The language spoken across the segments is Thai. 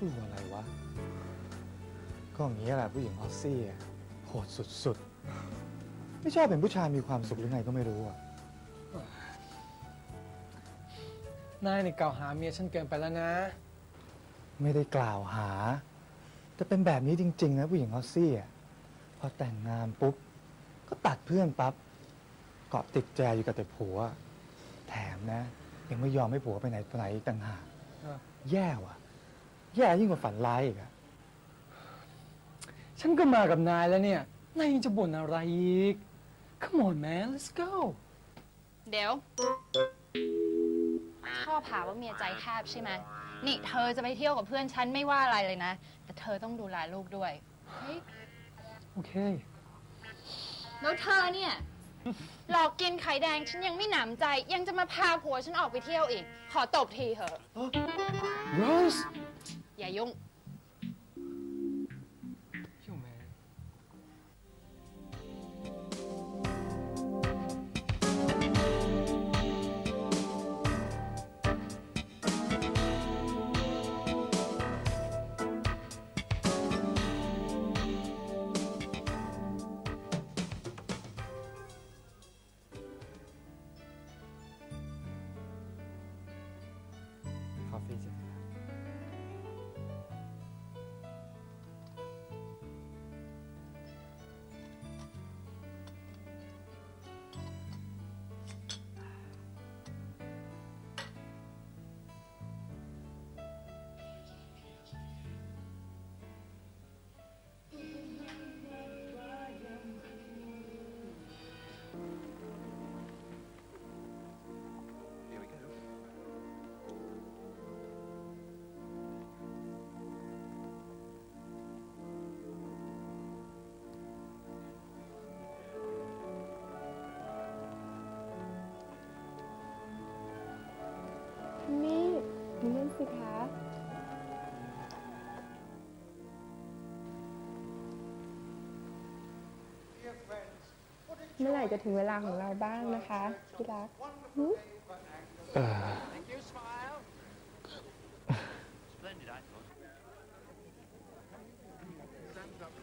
กลัวอะไรวะ ก็อย่างนี้แหละผู้หญิงออสซี่อะโหดสุดๆ ไม่ชอบเป็นผู้ชายมีความสุขหรือไงก็ไม่รู้อะนายนี่กล่าวหาเมียฉันเกินไปแล้วนะ ไม่ได้กล่าวหา แต่เป็นแบบนี้จริง ๆ นะผู้หญิงออสซี่อะพอแต่งงานปุ๊บ ก็ตัดเพื่อนปั๊บเกาะติดแจอยู่กับแต่ผัว แถมนะยังไม่ยอมให้ผัวไปไหนไปไหนอีกต่างหากอะแย่ว่ะ แย่ยิ่งกว่าฝันร้ายอีกอะฉันก็มากับนายแล้วเนี่ย นายยังจะบ่นอะไรอีก Come on man let's go เดี๋ยว ชอบหาว่าเมียใจแคบใช่ไหมนี่เธอจะไปเที่ยวกับเพื่อนฉันไม่ว่าอะไรเลยนะ แต่เธอต้องดูแลลูกด้วยเฮ้ยโอเค แล้วเธอเนี่ย หลอกกินไข่แดงฉันยังไม่หนำใจ ยังจะมาพาผัวฉันออกไปเที่ยวอีก ขอตบทีเถอะ Rose อย่ มาเล่นสิคะเมื่อไหร่จะถึงเวลาของเราบ้างนะคะที่รักหึเออ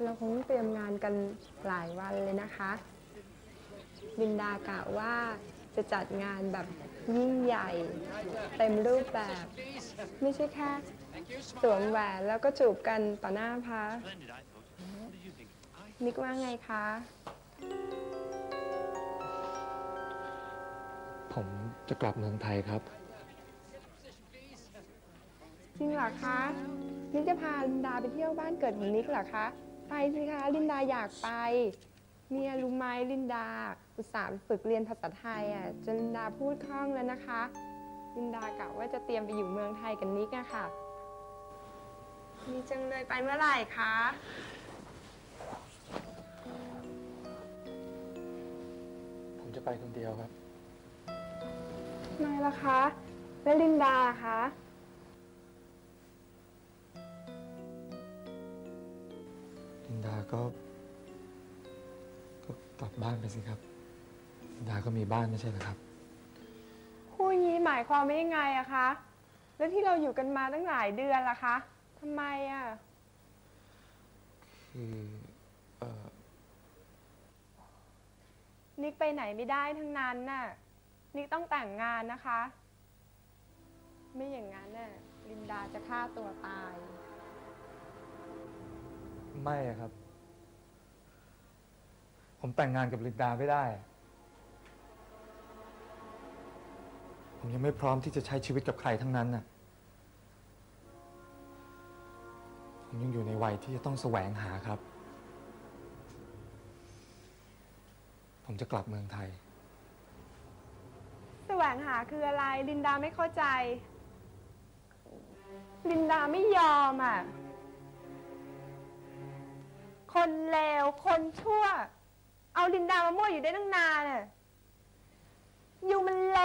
เราคงเตรียมงานกันหลายวันเลยนะคะลินดากะว่าจะจัดงานแบบ ยิ่งใหญ่ เต็มรูปแบบ ไม่ใช่แค่สวมแหวนแล้วก็จูบกันต่อหน้าพระนิกว่าไงคะ ผมจะกลับเมืองไทยครับ จริงเหรอคะนิกจะพาลินดาไปเที่ยวบ้านเกิดของนิกเหรอคะ ไปสิคะลินดาอยากไป เนี่ยรู้ไหมลินดา อุตส่าห์ไปฝึกเรียนภาษาไทยอะจนลินดาพูดคล่องแล้วนะคะลินดากะว่าจะเตรียมไปอยู่เมืองไทยกับนิกอะค่ะดีจังเลยไปเมื่อไหร่คะผมจะไปคนเดียวครับทำไมล่ะคะแล้วลินดาคะลินดาก็ ก็กลับบ้านไปสิครับลิน ดาก็มีบ้านไม่ใช่เหรอครับ พูดงี้หมายความว่ายังไงอะคะ แล้วที่เราอยู่กันมาตั้งหลายเดือนล่ะคะทำไมอะคือเอ่อนิกไปไหนไม่ได้ทั้งนั้นน่ะ นิกต้องแต่งงานนะคะ ไม่อย่างนั้นน่ะลินดาจะฆ่าตัวตาย ไม่อะครับ ผมแต่งงานกับลินดาไม่ได้ ผมยังไม่พร้อมที่จะใช้ชีวิตกับใครทั้งนั้นน่ะ ผมยังอยู่ในวัยที่จะต้องแสวงหาครับ ผมจะกลับเมืองไทย แสวงหาคืออะไร ลินดาไม่เข้าใจ ลินดาไม่ยอมอะ คนเลว คนชั่ว เอาลินดามามั่วอยู่ได้ตั้งนานอะ อยู่มันเ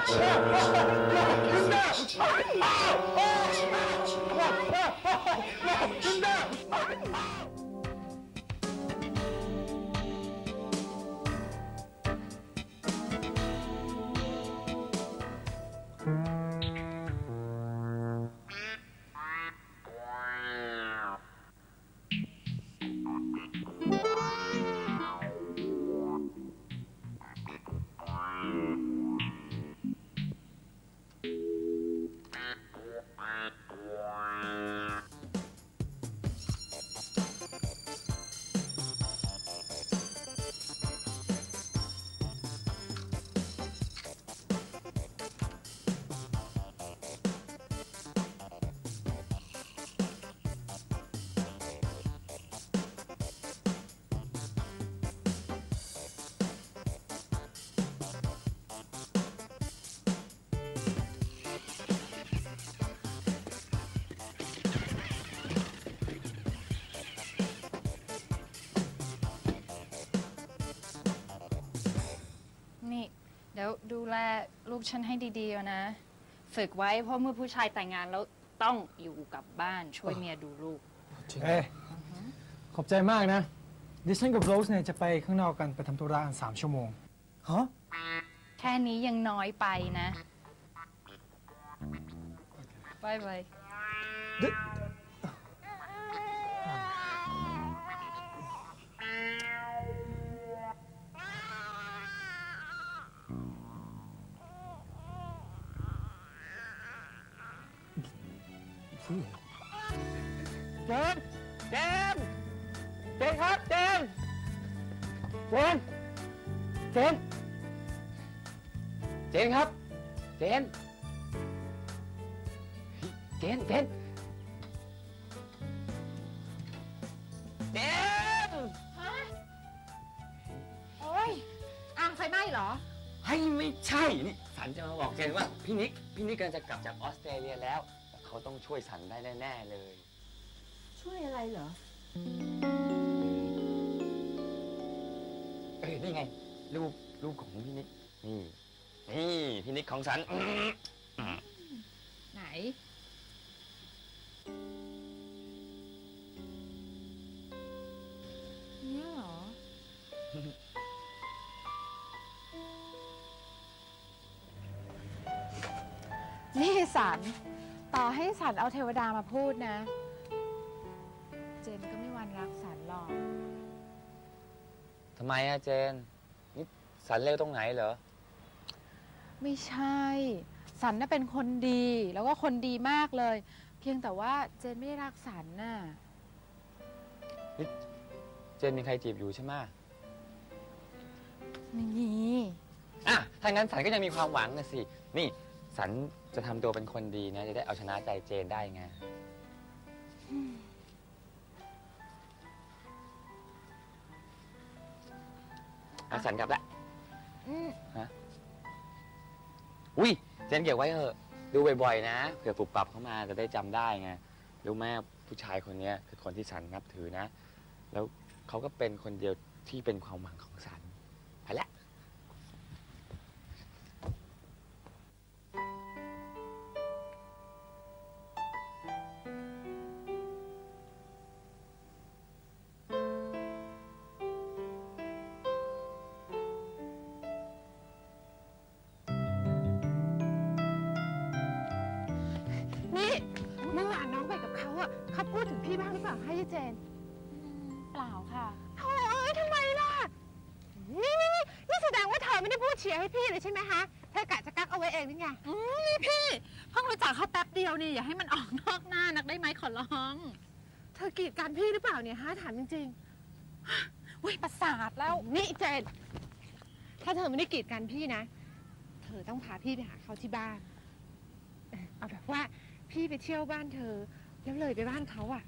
我不要 แลลูกฉันให้ดีๆเอานะ ฝึกไว้เพราะเมื่อผู้ชายแต่งงานแล้วต้องอยู่กับบ้านช่วยเมียดูลูก เอ้ยขอบใจมากนะ ดิฉันกับโรสเนี่ยจะไปข้างนอกกันไปทำธุระกันสามชั่วโมงฮะแค่นี้ยังน้อยไปนะบายบายเจ เจนเจนครับ เจน เจน เจน เจนครับเจนเจนเจนเจนโอ้ยอ่างไฟไหม้เหรอ ให้ไม่ใช่นี่สันจะมาบอกเจนว่า พี่นิก พี่นิกกำลังจะกลับจากออสเตรเลียแล้วแต่เขาต้องช่วยสันได้แน่ ๆ เลย ช่วยอะไรเหรอเออนี่ไง รูปรูปของพี่นิกนี่นี่พี่นิกของสัน ไหน เนี่ยเหรอ นี่สัน ต่อให้สันเอาเทวดามาพูดนะ ไมอะเจน นี่สันเลวตรงไหนเหรอ ไม่ใช่ สันน่ะเป็นคนดี แล้วก็คนดีมากเลย เพียงแต่ว่าเจนไม่ได้รักสันน่ะ เจนมีใครจีบอยู่ใช่ไหมไม่มีอะถ้างั้นสันก็ยังมีความหวังนะสิ นี่สันจะทำตัวเป็นคนดีนะ จะได้เอาชนะใจเจนได้ไงอ่ะสันกลับละอืมอุ้ยเจนเก็บไว้เถอะ ดูบ่อยๆนะเผื่อปรับปรับเข้ามาจะได้จำได้ไงรู้ไหมผู้ชายคนเนี้ยคือคนที่สันนับถือนะ แล้วเขาก็เป็นคนเดียวที่เป็นความหวังของสันไปละ พิ่งรู้จักเขาแป๊บเดียวนี่อย่าให้มันออกนอกหน้านักได้ไหมขอร้อง เธอกีดกันพี่หรือเปล่าเนี่ยฮะถามจริงอุ้ยประสาทแล้วๆนี่เจนถ้าเธอไม่ได้กีดกันพี่นะ เธอต้องพาพี่ไปหาเขาที่บ้าน เอาแบบว่าพี่ไปเที่ยวบ้านเธอ แล้วเลยไปบ้านเขาอะ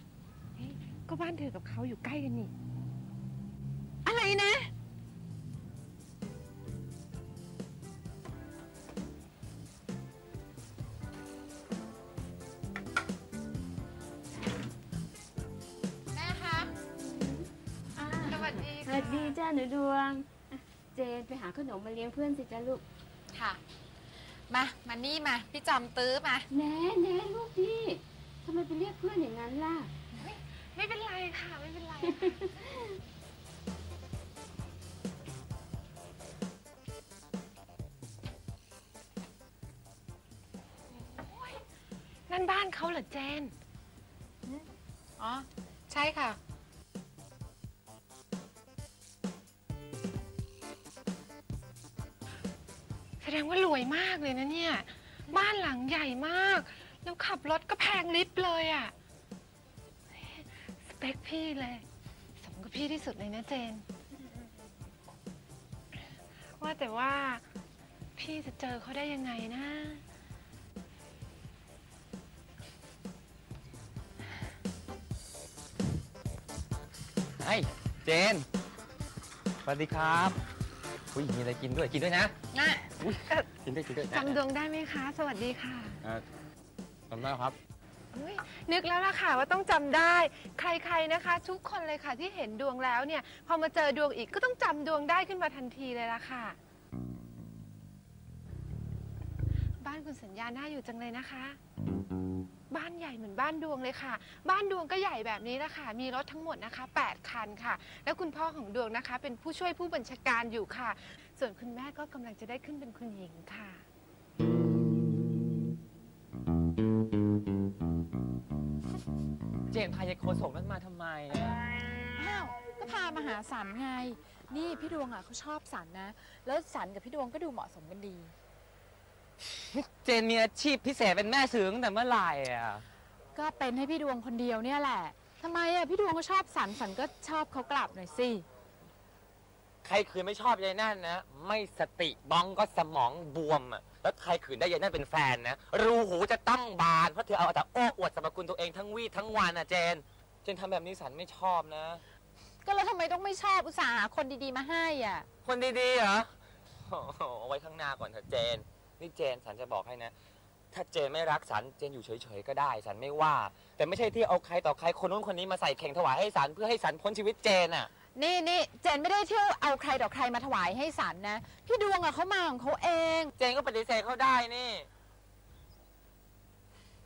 เฮ้ยก็บ้านเธอกับเขาอยู่ใกล้กันนี่ อะไรนะ จ้าหนูดวงอะเจนไปหาขนมมาเลี้ยงเพื่อนสิจ้าลูกค่ะ มา มานี่มา พี่จอมตื้อมาแน่แน่ลูกพี่ทำไมไปเรียกเพื่อนอย่างนั้นล่ะ ไม่เป็นไรค่ะ ไม่เป็นไร นั่นบ้านเขาเหรอเจน อ๋อ ใช่ค่ะ ดงว่ารวยมากเลยนะเนี่ย บ้านหลังใหญ่มาก แล้วขับรถก็แพงลิฟต์เลยอะ่ะ สเปคพี่เลย สมกับพี่ที่สุดเลยนะเจน ว่าแต่ว่าพี่จะเจอเขาได้ยังไงนะ ไอ้เจน สวัสดีครับ อุ้ยมีอะไรกินด้วยกินด้วยนะน่ะอุ้ยกินด้วยกินด้วยจำดวงได้ไหมคะ สวัสดีค่ะเอ่อจำได้ครับเฮ้ยนึกแล้วล่ะค่ะว่าต้องจำได้ ใครๆนะคะ ทุกคนเลยค่ะที่เห็นดวงแล้วเนี่ย พอมาเจอดวงอีกก็ต้องจำดวงได้ขึ้นมาทันทีเลยล่ะค่ะ บ้านคุณสัญญาน่าอยู่จังเลยนะคะ บ้านใหญ่เหมือนบ้านดวงเลยค่ะ บ้านดวงก็ใหญ่แบบนี้นะคะ มีรถทั้งหมดนะคะ 8 คันค่ะ แล้วคุณพ่อของดวงนะคะ เป็นผู้ช่วยผู้บัญชาการอยู่ค่ะ ส่วนคุณแม่ก็กำลังจะได้ขึ้นเป็นคุณหญิงค่ะเจนพายายโคศกนั้นมาทำไมอะอ้าวก็พามาหาสันไง นี่พี่ดวงอะเขาชอบสันนะ แล้วสันกับพี่ดวงก็ดูเหมาะสมกันดี เจนมีอาชีพพิเศษเป็นแม่สื่อตั้งแต่เมื่อไหร่อะ ก็เป็นให้พี่ดวงคนเดียวเนี่ยแหละทำไมอะพี่ดวงก็ชอบสันสันก็ชอบเขากลับหน่อยสิ ใครคืนไม่ชอบยายนั่นนะ ไม่สติบ้องก็สมองบวมอะ แล้วใครคืนได้ยายนั่นเป็นแฟนนะ รูหูจะต้องบาน เพราะเธอเอาแต่โอ้อวดสรรพคุณตัวเองทั้งวี่ทั้งวันอะเจน เจนทำแบบนี้สันไม่ชอบนะ ก็แล้วทำไมต้องไม่ชอบอุตส่าห์หาคนดีๆมาให้อะ คนดีๆเหรอโอ้โหเอาไว้ข้างหน้าก่อนเถอะเจน นี่เจนสันจะบอกให้นะ ถ้าเจนไม่รักสันเจนอยู่เฉยๆก็ได้ สันไม่ว่า แต่ไม่ใช่ที่เอาใครต่อใครคนนู้นคนนี้มาใส่เข่งถวายให้สันเพื่อให้สันพ้นชีวิตเจนอะ นี่นี่เจนไม่ได้เที่ยวเอาใครต่อใครมาถวายให้สันนะ พี่ดวงอะเขามาของเขาเอง เจนก็ปฏิเสธเขาได้นี่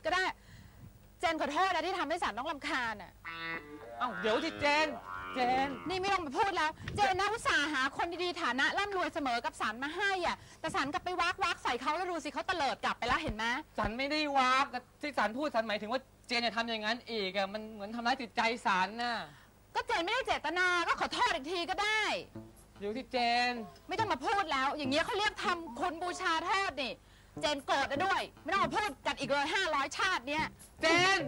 ก็ได้ เจนขอโทษนะที่ทำให้สันต้องลำคาญอะเอ้าเดี๋ยวสิเจน เจน นี่ไม่ต้องมาพูดแล้ว เจนนะอุตส่าห์หาคนดีๆฐานะร่ำรวยเสมอกับสันมาให้อะแต่สันกลับไปวักวักใส่เขาแล้วดูสิเขาเตลิดกลับไปแล้วเห็นไหมสันไม่ได้วากแต่ที่สันพูดสันหมายถึงว่าเจนจะทำอย่างนั้นอีกอะมันเหมือนทำร้ายจิตใจสันน่ะก็เจนไม่ได้เจตนาก็ขอโทษอีกทีก็ได้เดี๋ยวที่เจน ไม่ต้องมาพูดแล้ว อย่างเงี้ยเขาเรียกทำคุณบูชาโทษนี่ เจนโกรธนะด้วย ไม่ต้องมาพูดกันอีกเลยห้าร้อยชาติเนี้ยเจน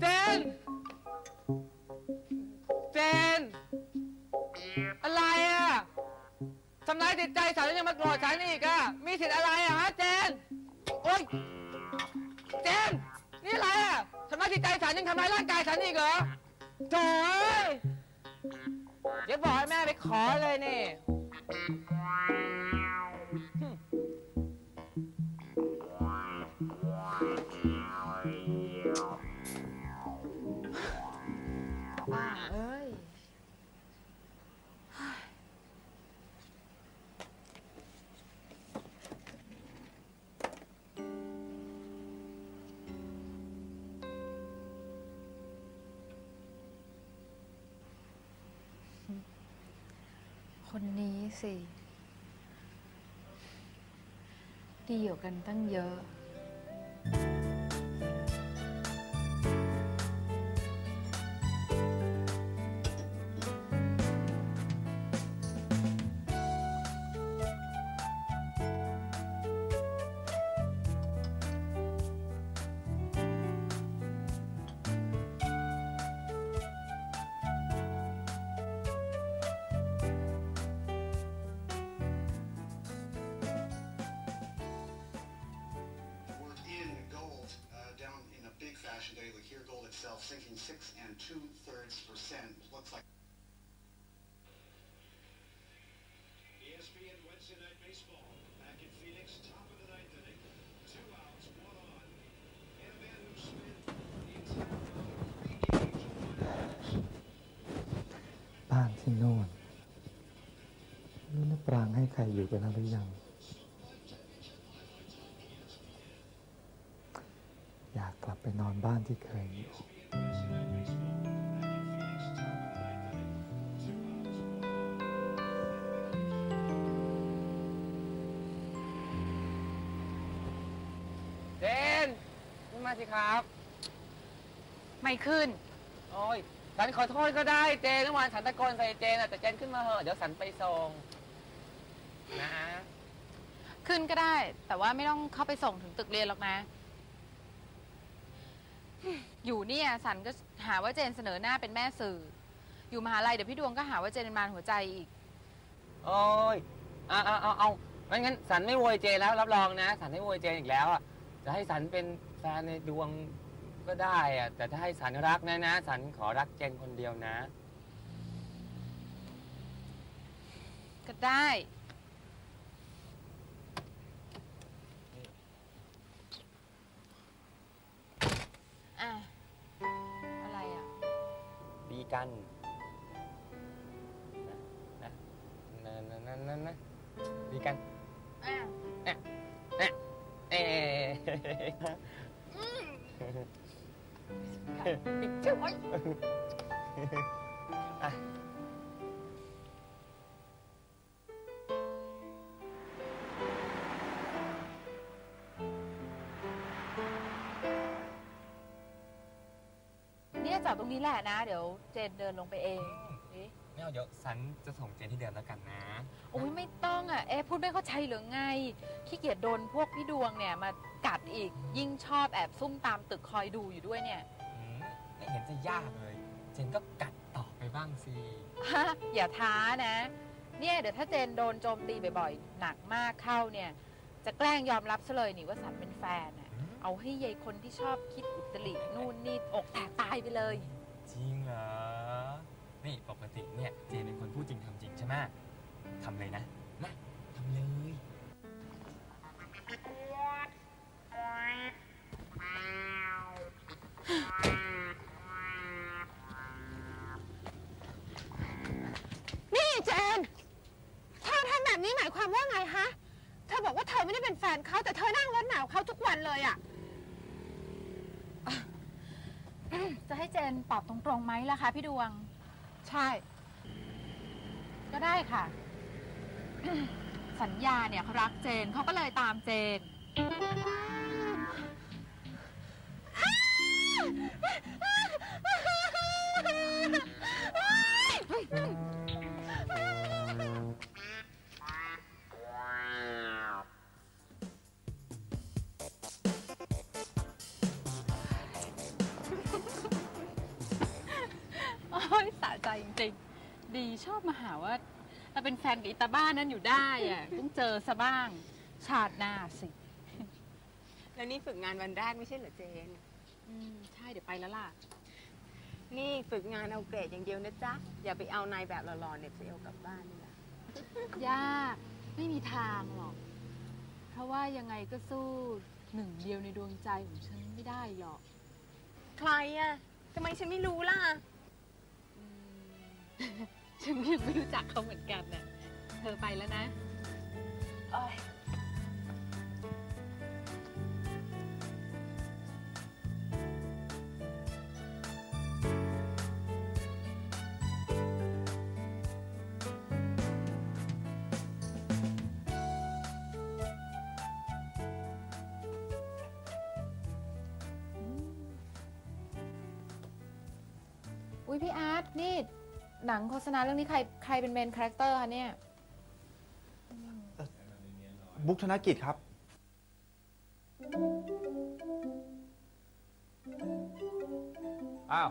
เจน เจน อะไรอะทำร้ายจิตใจสันแล้วยังมาโกรธฉันอีกอะมีสิทธิ์อะไรอะฮะเจน โอ๊ย เจน นี่อะไรอะทำร้ายจิตใจฉันยังทำร้ายร่างกายฉันอีกเหรอโถ่เอ้ยเดี๋ยวบอกให้แม่ไปขอเลยนี่ สิ ดีอยู่กันตั้งเยอะ 66 and two-thirds percent. Looks like... ESPN Wednesday Night Baseball. Back in Phoenix, top of the ninth inning. Two outs, one on. And a man who spent the entire round of three games on one outs. บ้านที่โน่นนี่นกปรางให้ใครอยู่ไปแล้วหรือยัง อยากกลับไปนอนบ้านที่เคยอยู่ ครับ ไม่ขึ้น โอ้ยฉันขอโทษก็ได้เจนเมื่อวานฉันตะโกนใส่เจนอะแต่เจนขึ้นมาเหอะเดี๋ยวฉันไปส่งนะขึ้นก็ได้ แต่ว่าไม่ต้องเข้าไปส่งถึงตึกเรียนหรอกนะ อยู่เนี่ยสันก็หาว่าเจนเสนอหน้าเป็นแม่สื่อ อยู่มหาลัยเดี๋ยวพี่ดวงก็หาว่าเจนเป็นมารหัวใจอีก โอ้ยเอาเอาเอาเอาไม่งั้นสันไม่โวยเจนแล้วรับรองนะ สันไม่โวยเจนอีกแล้วอะจะให้สันเป็น แฟนในดวงก็ได้อะแต่ถ้าให้สันรักนะนะสันขอรักเจนคนเดียวนะ ก็ได้ อะ อะไรอะ ดีกันนะนะนะนะนะนะดีกันอะ เอ๊ะ ช่วยเนี่ยจอดตรงนี้แหละนะ เดี๋ยวเจนเดินลงไปเอง ไม่เอาเดี๋ยวสันจะส่งเจนที่เดิมแล้วกันนะโอ้ยไม่ต้องอะเอ๊ะพูดไม่เข้าใจหรือไงขี้เกียจโดนพวกพี่ดวงเนี่ยมากัดอีกยิ่งชอบแอบซุ่มตามตึกคอยดูอยู่ด้วยเนี่ยอืมไม่เห็นจะยากเลย เจนก็กัดต่อไปบ้างสิฮะอย่าท้านะ เนี่ยเดี๋ยวถ้าเจนโดนโจมตีบ่อยๆหนักมากเข้าเนี่ย จะแกล้งยอมรับซะเลยนี่ว่าสันเป็นแฟนอะเอาให้ยายคนที่ชอบคิดอุตรินู่นนี่อกแตกตายไปเลยจริงเหรอ นี่ปกติเนี่ยเจนเป็นคนพูดจริงทำจริงใช่ไหมทำเลยนะนะทำเลย นี่เจน เธอทำแบบนี้หมายความว่าไงฮะ เธอบอกว่าเธอไม่ได้เป็นแฟนเขาแต่เธอนั่งรถหนาวเขาทุกวันเลยอะจะให้เจนตอบตรงๆไหมล่ะคะพี่ดวง ใช่ ก็ได้ค่ะ สัญญาเนี่ยเขารักเจนเขาก็เลยตามเจน ยสะใจจริงๆ ดีชอบมาหาว่าเราเป็นแฟนกับอิตาบ้านนั้นอยู่ได้อะต้องเจอซะบ้าง ชาติหน้าสิ แล้วนี่ฝึกงานวันแรกไม่ใช่เหรอเจน อืม ใช่เดี๋ยวไปแล้วล่ะ นี่ฝึกงานเอาเกรดอย่างเดียวนะจ๊ะ อย่าไปเอานายแบบหล่อๆเนี่ยไปเอากลับบ้านนี่นะยากไม่มีทางหรอก เพราะว่ายังไงก็สู้หนึ่งเดียวในดวงใจของฉันไม่ได้หรอก ใครอะทำไมฉันไม่รู้ล่ะอืม ฉันก็ยังไม่รู้จักเขาเหมือนกันน่ะ เธอไปแล้วนะอุ้ยพี่อาร์ตนี่ หนังโฆษณาเรื่องนี้ใครใครเป็นเมนคาแรคเตอร์คะเนี่ย บุ๊กธนกิจครับ อ้าว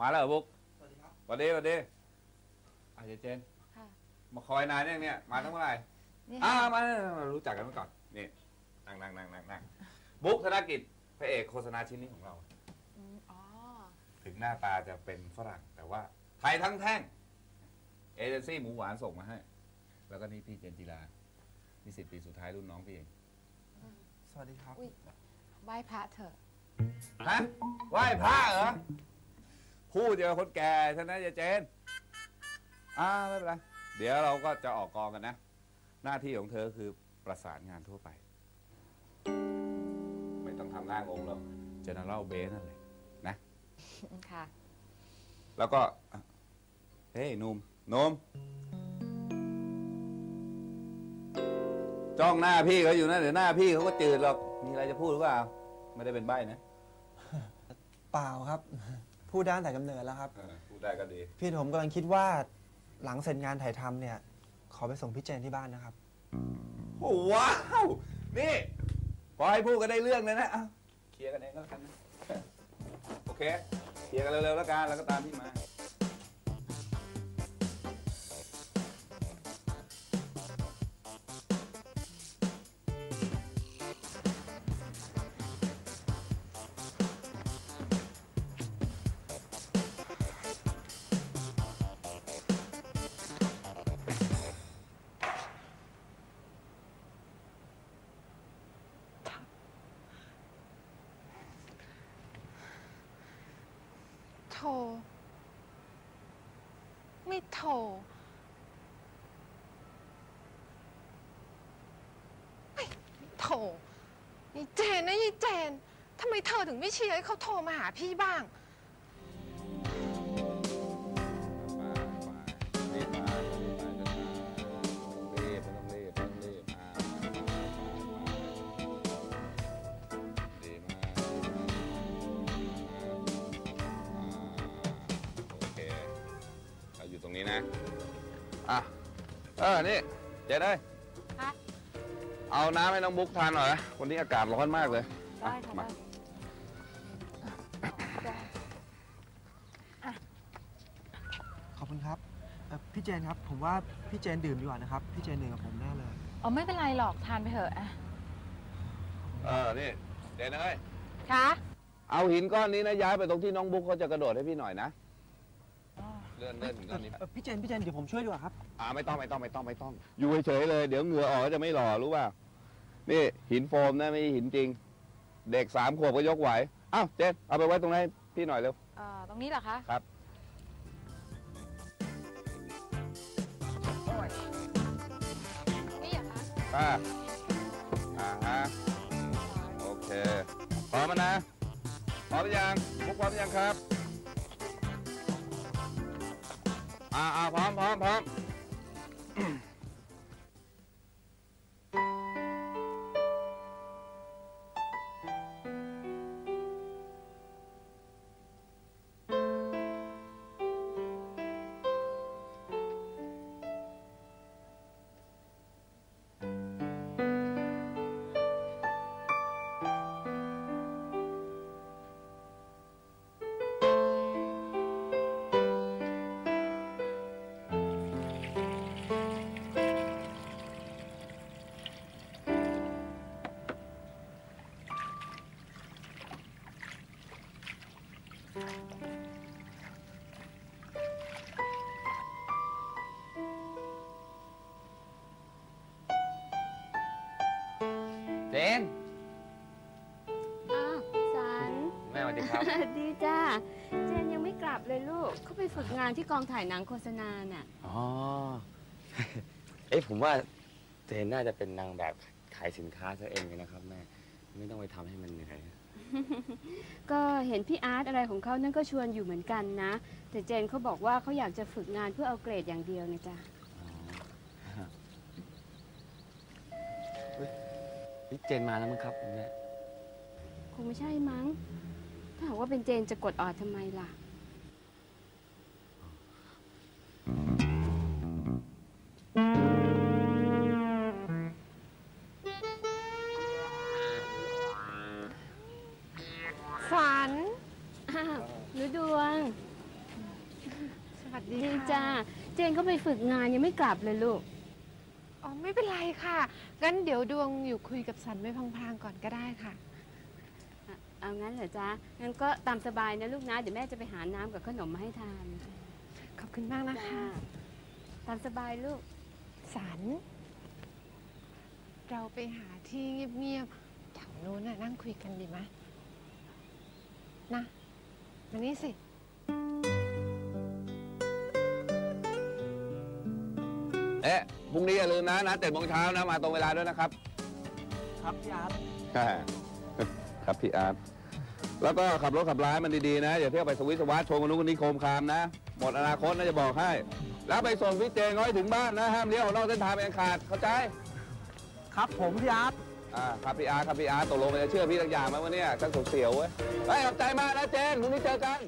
มาแล้วเหรอบุ๊กสวัสดีครับสวัสดีสวัสดีอะเจเจน ค่ะ มาคอยนายเนี่ยเนี่ย มาตั้งเมื่อไหร่นี่อ้าค่ะวมามารู้จักกันมาก่อน นี่นั่งนั่งนั่งนั่งนั่งบุ๊กธนกิจพระเอกโฆษณาชิ้นนี้ของเราอืมอ๋อ ถึงหน้าตาจะเป็นฝรั่ง แต่ว่าไทยทั้งแท่ง เอเจนซี่หมูหวานส่งมาให้ แล้วก็นี่พี่เจนจิลานิสิตปีสุดท้ายรุ่นน้องพี่เอง สวัสดีครับไหว้พระเถอะ ฮะไหว้พระเหรอ พูดเจอคนแก่ฉะนั้นจะเจน อ่าไม่เป็นไร เดี๋ยวเราก็จะออกกองกันนะ หน้าที่ของเธอคือประสานงานทั่วไป ไม่ต้องทำงานองค์หรอก เจเนอเรลเบสนั่นเลยนะ ค่ะ แล้วก็อะเฮ้ยหนุ่มหนุ่มจ้องหน้าพี่เขาอยู่นะเดี๋ยวหน้าพี่เขาก็จืดหรอก มีอะไรจะพูดหรือเปล่า ไม่ได้เป็นใบ้นะเปล่าครับ พูดได้ตั้งแต่กำเนิดแล้วครับ เออพูดได้ก็ดี พี่ผมกำลังคิดว่าหลังเสร็จงานถ่ายทำเนี่ย ขอไปส่งพี่เจนที่บ้านนะครับ โอ้ว้าว นี่พอให้พูดก็ได้เรื่องเลยนะอะเคลียร์กันเองก็แล้วกันนะ โอเค เคลียร์กันเร็วๆแล้วกันแล้วก็ตามพี่มา ไมเธอถึงไม่เชียร์ให้เขาโทรมาหาพี่บ้างมามารีบมารีบมาจะมารีบไม่ต้องรีบไม่ต้องรีบมามามามาดีมากโอเคเราอยู่ตรงนี้นะ อะ เออ นี่ เจ๊ได้ยคะเอาน้ำให้น้องบุ๊กทานหน่อยนะวันนี้อากาศร้อนมากเลยได้ค่ะมา ได้ จนครับ ผมว่าพี่เจนดื่มดีกว่านะครับ พี่เจนเหนื่อยกับผมแน่เลย อ๋อไม่เป็นไรหรอกทานไปเถอะอะเออนี่เจ๊เอ้ยคะเอาหินก้อนนี้นะย้ายไปตรงที่น้องบุ๊กเขาจะกระโดดให้พี่หน่อยนะเลื่อนเลื่อนหินก้อนนี้ไปเอ่อพี่เจนพี่เจนเดี๋ยวผมช่วยดีกว่าครับ อ่าไม่ต้องไม่ต้องไม่ต้องไม่ต้อง อยู่เฉยๆเลย เดี๋ยวเหงื่อออกแล้วจะไม่หล่อรู้ป่ะนี่หินโฟมนะไม่ใช่หินจริง เด็กสามขวบก็ยกไหวอ้าวเจนเอาไปไว้ตรงนั้นให้พี่หน่อยเร็ว เอ่อตรงนี้เหรอคะครับ อคะอ่าอ่าฮะโอเคพร้อมแล้วนะพร้อมหรือยังบุ๊กพร้อมหรือยังครับอ่าอ่าพร้อมพร้อมพร้อม เจนอ้าวสันแม่สวัสดีครับ ดีจ้า เจนยังไม่กลับเลยลูก เขาไปฝึกงานที่กองถ่ายหนังโฆษณาน่ะ อ๋อ เอ๊ะผมว่าเจนน่าจะเป็นนางแบบขายสินค้าซะเองเลยนะครับแม่ ไม่ต้องไปทำให้มันเหนื่อย ก็เห็นพี่อาร์ตอะไรของเขานั่นก็ชวนอยู่เหมือนกันนะ แต่เจนเขาบอกว่าเขาอยากจะฝึกงานเพื่อเอาเกรดอย่างเดียวนะจ๊ะ พี่เจนมาแล้วมั้งครับคุณแม่คงไม่ใช่มั้ง ถ้าหากว่าเป็นเจนจะกดออดทำไมล่ะ ฝัน อ้าวหนูดวง สวัสดีดีค่ะจ้า เจนเขาไปฝึกงานยังไม่กลับเลยลูกอ๋อ ไม่เป็นไรค่ะ งั้นเดี๋ยวดวงอยู่คุยกับสันไว้พลางๆก่อนก็ได้ค่ะ เอางั้นเหรอจ๊ะ งั้นก็ตามสบายนะลูกนะ เดี๋ยวแม่จะไปหาน้ำกับขนมมาให้ทาน ขอบคุณมากนะคะ ตามสบายลูก สัน เราไปหาที่เงียบๆแถวนู้นน่ะนั่งคุยกันดีไหมนะมานี่สิ เอ๊ะพรุ่งนี้อย่าลืมนะนะเจ็ดโมงเช้านะมาตรงเวลาด้วยนะครับ ครับพี่อาร์ตครับพี่อาร์ตแล้วก็ขับรถขับร้ายมันดีๆนะอย่าเที่ยวไปสวิตสวัสดชมคนนู้นคนนี้โคมคามนะ หมดอนาคตนะจะบอกให้ แล้วไปส่งพี่เจงเขาให้ถึงบ้านนะห้ามเลี้ยวออกนอกเส้นทางเป็นอันขาดเข้าใจครับผมพี่อาร์ตอ่าครับพี่อาร์ตครับพี่อาร์ตตกลงมันจะเชื่อพี่ตักอย่างไหมวะเนี่ยช่างเสียวๆเว้ยเฮ้ยขอบใจมากนะเจนพรุ่งนี้เจอกัน